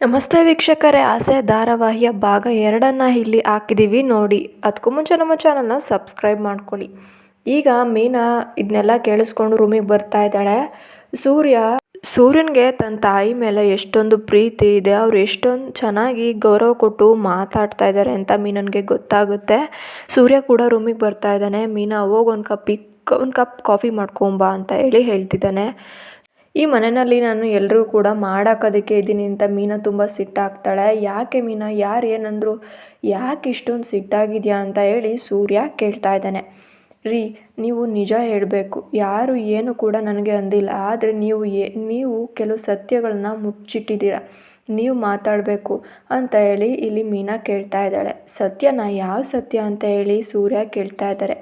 ನಮಸ್ತೆ ವೀಕ್ಷಕರೇ, ಆಸೆ ಧಾರಾವಾಹಿಯ ಭಾಗ ಎರಡನ್ನು ಇಲ್ಲಿ ಹಾಕಿದ್ದೀವಿ ನೋಡಿ ಅದಕ್ಕೂ ಮುಂಚೆ ನಮ್ಮ ಚಾನಲ್ನ ಸಬ್ಸ್ಕ್ರೈಬ್ ಮಾಡ್ಕೊಳ್ಳಿ. ಈಗ ಮೀನಾ ಇದನ್ನೆಲ್ಲ ಕೇಳಿಸ್ಕೊಂಡು ರೂಮಿಗೆ ಬರ್ತಾ ಇದ್ದಾಳೆ. ಸೂರ್ಯ, ಸೂರ್ಯನಿಗೆ ತನ್ನ ತಾಯಿ ಮೇಲೆ ಎಷ್ಟೊಂದು ಪ್ರೀತಿ ಇದೆ. ಅವ್ರು ಎಷ್ಟೊಂದು ಚೆನ್ನಾಗಿ ಗೌರವ ಕೊಟ್ಟು ಮಾತಾಡ್ತಾ ಇದ್ದಾರೆ ಅಂತ ಮೀನನ್ಗೆ ಗೊತ್ತಾಗುತ್ತೆ. ಸೂರ್ಯ ಕೂಡ ರೂಮಿಗೆ ಬರ್ತಾ ಇದ್ದಾನೆ. ಮೀನಾ, ಹೋಗಿ ಒಂದು ಕಪ್ ಒಂದು ಕಪ್ ಕಾಫಿ ಮಾಡ್ಕೊಂಬಾ ಅಂತ ಹೇಳಿ ಹೇಳ್ತಿದ್ದಾನೆ. ಈ ಮನೆಯಲ್ಲಿ ನಾನು ಎಲ್ಲರೂ ಕೂಡ ಮಾಡಾಕೋದಕ್ಕೆ ಇದ್ದೀನಿ ಅಂತ ಮೀನಾ ತುಂಬ ಸಿಟ್ಟಾಗ್ತಾಳೆ. ಯಾಕೆ ಮೀನಾ, ಯಾರು ಏನಂದರು, ಯಾಕೆ ಇಷ್ಟೊಂದು ಸಿಟ್ಟಾಗಿದೆಯಾ? ಅಂತ ಹೇಳಿ ಸೂರ್ಯ ಕೇಳ್ತಾ ಇದ್ದಾನೆ. ರೀ, ನೀವು ನಿಜ ಹೇಳಬೇಕು. ಯಾರು ಏನು ಕೂಡ ನನಗೆ ಅಂದಿಲ್ಲ. ಆದರೆ ನೀವು ಏ ನೀವು ಕೆಲವು ಸತ್ಯಗಳನ್ನ ಮುಚ್ಚಿಟ್ಟಿದ್ದೀರ. ನೀವು ಮಾತಾಡಬೇಕು ಅಂತ ಹೇಳಿ ಇಲ್ಲಿ ಮೀನಾ ಕೇಳ್ತಾ ಇದ್ದಾಳೆ. ಸತ್ಯನ? ಯಾವ ಸತ್ಯ? ಅಂತ ಹೇಳಿ ಸೂರ್ಯ ಕೇಳ್ತಾ ಇದ್ದಾರೆ.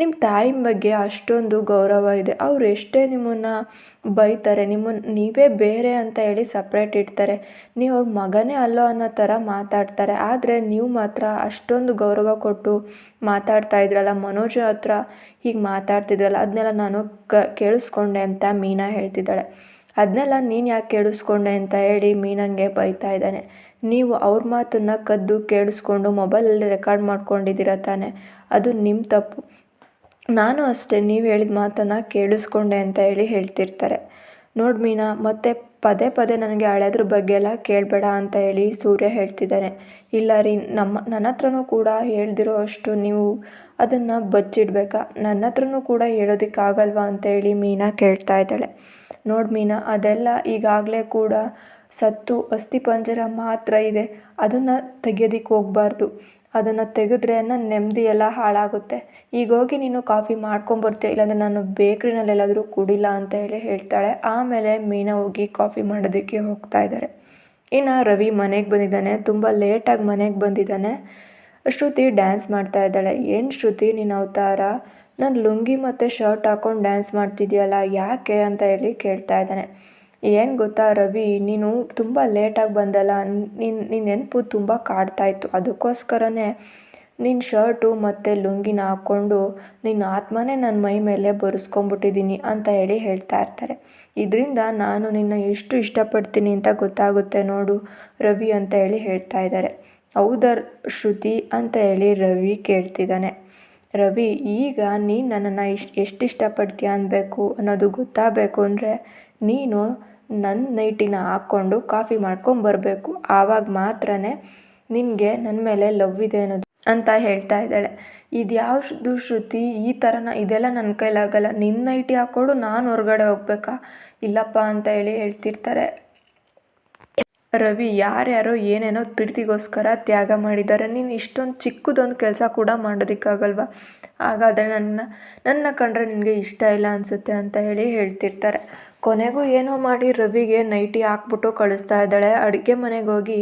ನಿಮ್ಮ ತಾಯಿ ಬಗ್ಗೆ ಅಷ್ಟೊಂದು ಗೌರವ ಇದೆ. ಅವ್ರು ಎಷ್ಟೇ ನಿಮ್ಮನ್ನು ಬೈತಾರೆ ನಿಮ್ಮನ್ನು ನೀವೇ ಬೇರೆ ಅಂತ ಹೇಳಿ ಸಪ್ರೇಟ್ ಇಡ್ತಾರೆ. ನೀವು ಅವ್ರ ಮಗನೇ ಅಲ್ಲೋ ಅನ್ನೋ ಥರ ಮಾತಾಡ್ತಾರೆ. ಆದರೆ ನೀವು ಮಾತ್ರ ಅಷ್ಟೊಂದು ಗೌರವ ಕೊಟ್ಟು ಮಾತಾಡ್ತಾ ಇದ್ರಲ್ಲ, ಮನೋಜ್ ಹತ್ರ ಹೀಗೆ ಮಾತಾಡ್ತಿದ್ರಲ್ಲ ಅದನ್ನೆಲ್ಲ ನಾನು ಕ, ಕೇಳಿಸ್ಕೊಂಡೆ ಅಂತ ಮೀನಾ ಹೇಳ್ತಿದ್ದಾಳೆ. ಅದನ್ನೆಲ್ಲ ನೀನು ಯಾಕೆ ಕೇಳಿಸ್ಕೊಂಡೆ ಅಂತ ಹೇಳಿ ಮೀನಂಗೆ ಬೈತಾ ಇದ್ದಾನೆ. ನೀವು ಅವ್ರ ಮಾತನ್ನು ಕದ್ದು ಕೇಳಿಸ್ಕೊಂಡು ಮೊಬೈಲಲ್ಲಿ ರೆಕಾರ್ಡ್ ಮಾಡ್ಕೊಂಡಿದ್ದೀರ ತಾನೆ? ಅದು ನಿಮ್ಮ ತಪ್ಪು. ನಾನು ಅಷ್ಟೇ, ನೀವು ಹೇಳಿದ ಮಾತನ್ನು ಕೇಳಿಸ್ಕೊಂಡೆ ಅಂತ ಹೇಳಿ ಹೇಳ್ತಿರ್ತಾರೆ. ನೋಡಿ ಮೀನಾ, ಮತ್ತೆ ಪದೇ ಪದೇ ನನಗೆ ಹಳೆದ್ರ ಬಗ್ಗೆ ಎಲ್ಲ ಕೇಳಬೇಡ ಅಂತ ಹೇಳಿ ಸೂರ್ಯ ಹೇಳ್ತಿದ್ದಾನೆ ಇಲ್ಲ ರೀ, ನಮ್ಮ ನನ್ನ ಹತ್ರನೂ ಕೂಡ ಹೇಳ್ದಿರೋ ಅಷ್ಟು ನೀವು ಅದನ್ನು ಬಚ್ಚಿಡ್ಬೇಕಾ? ನನ್ನ ಹತ್ರನೂ ಕೂಡ ಹೇಳೋದಕ್ಕಾಗಲ್ವಾ ಅಂತ ಹೇಳಿ ಮೀನಾ ಕೇಳ್ತಾ ಇದ್ದಾಳೆ. ನೋಡಿ ಮೀನಾ, ಅದೆಲ್ಲ ಈಗಾಗಲೇ ಕೂಡ ಸತ್ತು ಅಸ್ಥಿಪಂಜರ ಮಾತ್ರ ಇದೆ. ಅದನ್ನು ತೆಗೆಯೋದಿಕ್ಕೆ ಹೋಗ್ಬಾರ್ದು. ಅದನ್ನು ತೆಗೆದ್ರೆ ನನ್ನ ನೆಮ್ಮದಿ ಎಲ್ಲ ಹಾಳಾಗುತ್ತೆ. ಈಗ ಹೋಗಿ ನೀನು ಕಾಫಿ ಮಾಡ್ಕೊಂಬರ್ತೀಯ? ಇಲ್ಲಾಂದರೆ ನಾನು ಬೇಕ್ರಿನಲ್ಲಿ ಎಲ್ಲಾದರೂ ಕುಡಿಲ್ಲ ಅಂತ ಹೇಳಿ ಹೇಳ್ತಾಳೆ. ಆಮೇಲೆ ಮೀನಾ ಹೋಗಿ ಕಾಫಿ ಮಾಡೋದಕ್ಕೆ ಹೋಗ್ತಾ ಇದ್ದಾರೆ ಇನ್ನು ರವಿ ಮನೆಗೆ ಬಂದಿದ್ದಾನೆ. ತುಂಬ ಲೇಟಾಗಿ ಮನೆಗೆ ಬಂದಿದ್ದಾನೆ. ಶ್ರುತಿ ಡ್ಯಾನ್ಸ್ ಮಾಡ್ತಾ ಇದ್ದಾಳೆ. ಏನು ಶ್ರುತಿ ನಿನ್ನ ಅವತಾರ? ನಾನು ಲುಂಗಿ ಮತ್ತು ಶರ್ಟ್ ಹಾಕ್ಕೊಂಡು ಡ್ಯಾನ್ಸ್ ಮಾಡ್ತಿದ್ಯಲ್ಲ, ಯಾಕೆ ಅಂತ ಹೇಳಿ ಕೇಳ್ತಾ ಇದ್ದಾನೆ. ಏನು ಗೊತ್ತಾ ರವಿ, ನೀನು ತುಂಬ ಲೇಟಾಗಿ ಬಂದಲ್ಲ ನಿನ್ನ ನಿನ್ನ ನೆನಪು ತುಂಬ ಕಾಡ್ತಾಯಿತ್ತು ಅದಕ್ಕೋಸ್ಕರನೇ ನಿನ್ನ ಶರ್ಟು ಮತ್ತು ಲುಂಗಿನ ಹಾಕ್ಕೊಂಡು ನಿನ್ನ ಆತ್ಮನೇ ನನ್ನ ಮೈ ಮೇಲೆ ಬರೆಸ್ಕೊಂಬಿಟ್ಟಿದ್ದೀನಿ ಅಂತ ಹೇಳಿ ಹೇಳ್ತಾ ಇರ್ತಾರೆ. ಇದರಿಂದ ನಾನು ನಿನ್ನ ಎಷ್ಟು ಇಷ್ಟಪಡ್ತೀನಿ ಅಂತ ಗೊತ್ತಾಗುತ್ತೆ ನೋಡು ರವಿ ಅಂತ ಹೇಳಿ ಹೇಳ್ತಾ ಇದ್ದಾರೆ. ಹೌದರ್ ಶ್ರುತಿ ಅಂತ ಹೇಳಿ ರವಿ ಕೇಳ್ತಿದ್ದಾನೆ. ರವಿ, ಈಗ ನೀನು ನನ್ನನ್ನು ಇಷ್ಟು ಎಷ್ಟು ಇಷ್ಟಪಡ್ತೀಯ ಅನ್ನಬೇಕು ಅನ್ನೋದು ಗೊತ್ತಾಗಬೇಕು ಅಂದರೆ ನೀನು ನನ್ನ ನೈಟಿನ ಹಾಕ್ಕೊಂಡು ಕಾಫಿ ಮಾಡ್ಕೊಂಬರಬೇಕು. ಆವಾಗ ಮಾತ್ರ ನಿನಗೆ ನನ್ನ ಮೇಲೆ ಲವ್ ಇದೆ ಅನ್ನೋದು ಅಂತ ಹೇಳ್ತಾ ಇದ್ದಾಳೆ. ಇದು ಯಾವುದು ಶ್ರುತಿ ಈ ಥರನ ಇದೆಲ್ಲ ನನ್ನ ಕೈಲಾಗಲ್ಲ. ನಿನ್ನ ನೈಟಿ ಹಾಕ್ಕೊಂಡು ನಾನು ಹೊರಗಡೆ ಹೋಗ್ಬೇಕಾ? ಇಲ್ಲಪ್ಪ ಅಂತ ಹೇಳಿ ಹೇಳ್ತಿರ್ತಾರೆ. ರವಿ ಯಾರ್ಯಾರೋ ಏನೇನೋ ಪ್ರೀತಿಗೋಸ್ಕರ ತ್ಯಾಗ ಮಾಡಿದ್ದಾರೆ. ನೀನು ಇಷ್ಟೊಂದು ಚಿಕ್ಕದೊಂದು ಕೆಲಸ ಕೂಡ ಮಾಡೋದಕ್ಕಾಗಲ್ವ? ಹಾಗಾದರೆ ನನ್ನ ನನ್ನ ಕಂಡ್ರೆ ನಿನಗೆ ಇಷ್ಟ ಇಲ್ಲ ಅನಿಸುತ್ತೆ ಅಂತ ಹೇಳಿ ಹೇಳ್ತಿರ್ತಾರೆ. ಕೊನೆಗೂ ಏನೋ ಮಾಡಿ ರವಿಗೆ ನೈಟಿ ಹಾಕ್ಬಿಟ್ಟು ಕಳಿಸ್ತಾ ಇದ್ದಾಳೆ. ಅಡುಗೆ ಮನೆಗೆ ಹೋಗಿ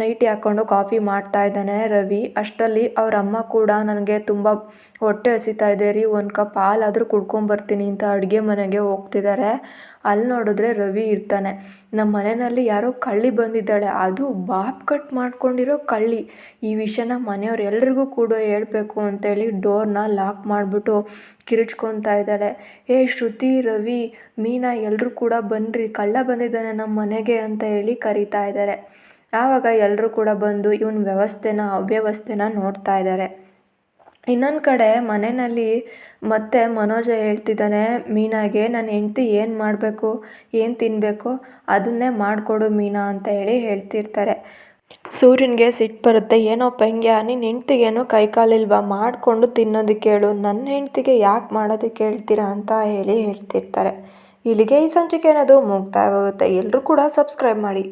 ನೈಟಿ ಹಾಕ್ಕೊಂಡು ಕಾಫಿ ಮಾಡ್ತಾ ಇದ್ದಾನೆ ರವಿ. ಅಷ್ಟರಲ್ಲಿ ಅವ್ರ ಅಮ್ಮ ಕೂಡ ನನಗೆ ತುಂಬ ಹೊಟ್ಟೆ ಹಸಿತಾ ಇದೆ ರೀ, ಒಂದು ಕಪ್ ಹಾಲಾದರೂ ಕುಡ್ಕೊಂಬರ್ತೀನಿ ಅಂತ ಅಡುಗೆ ಮನೆಗೆ ಹೋಗ್ತಿದ್ದಾರೆ. ಅಲ್ಲಿ ನೋಡಿದ್ರೆ ರವಿ ಇರ್ತಾನೆ. ನಮ್ಮ ಮನೆಯಲ್ಲಿ ಯಾರೋ ಕಳ್ಳಿ ಬಂದಿದ್ದಾಳೆ. ಅದು ಬಾಪ್ ಕಟ್ ಮಾಡ್ಕೊಂಡಿರೋ ಕಳ್ಳಿ. ಈ ವಿಷಯನ ಮನೆಯವ್ರು ಎಲ್ರಿಗೂ ಕೂಡ ಹೇಳಬೇಕು ಅಂತೇಳಿ ಡೋರ್ನ ಲಾಕ್ ಮಾಡಿಬಿಟ್ಟು ಕಿರಿಚ್ಕೊತಾ ಇದ್ದಾಳೆ. ಏ ಶ್ರುತಿ, ರವಿ ಮೀನಾ ಎಲ್ಲರೂ ಕೂಡ ಬನ್ನಿರಿ ಕಳ್ಳ ಬಂದಿದ್ದಾನೆ ನಮ್ಮ ಮನೆಗೆ ಅಂತ ಹೇಳಿ ಕರೀತಾ ಇದ್ದಾರೆ ಆವಾಗ ಎಲ್ಲರೂ ಕೂಡ ಬಂದು ಇವನ ವ್ಯವಸ್ಥೆನ, ಅವ್ಯವಸ್ಥೆನ ನೋಡ್ತಾ ಇದ್ದಾರೆ ಇನ್ನೊಂದು ಕಡೆ ಮನೆಯಲ್ಲಿ ಮತ್ತೆ ಮನೋಜ ಹೇಳ್ತಿದ್ದಾನೆ, ಮೀನಾಗೆ ನನ್ನ ಹೆಂಡ್ತಿ ಏನು ಮಾಡಬೇಕು, ಏನು ತಿನ್ನಬೇಕು ಅದನ್ನೇ ಮಾಡಿಕೊಡು ಮೀನಾ ಅಂತ ಹೇಳಿ ಹೇಳ್ತಿರ್ತಾರೆ. ಸೂರ್ಯನಿಗೆ ಸಿಟ್ಟು ಬರುತ್ತೆ, ಏನೋ ಪಂಗ್ಯ ನಿನ್ನ ಹೆಂಡ್ತಿಗೇನೋ ಕೈ ಕಾಲಿಲ್ವಾ ಮಾಡಿಕೊಂಡು ತಿನ್ನೋದಕ್ಕೆ ಹೇಳು ನನ್ನ ಹೆಂಡ್ತಿಗೆ ಯಾಕೆ ಮಾಡೋದಕ್ಕೆ ಹೇಳ್ತೀರಾ ಅಂತ ಹೇಳಿ ಹೇಳ್ತಿರ್ತಾರೆ. ಇಲ್ಲಿಗೆ ಈ ಸಂಚಿಕೆ ಅನ್ನೋದು ಮುಕ್ತಾಯವಾಗುತ್ತೆ ಎಲ್ಲರೂ ಕೂಡ ಸಬ್ಸ್ಕ್ರೈಬ್ ಮಾಡಿ.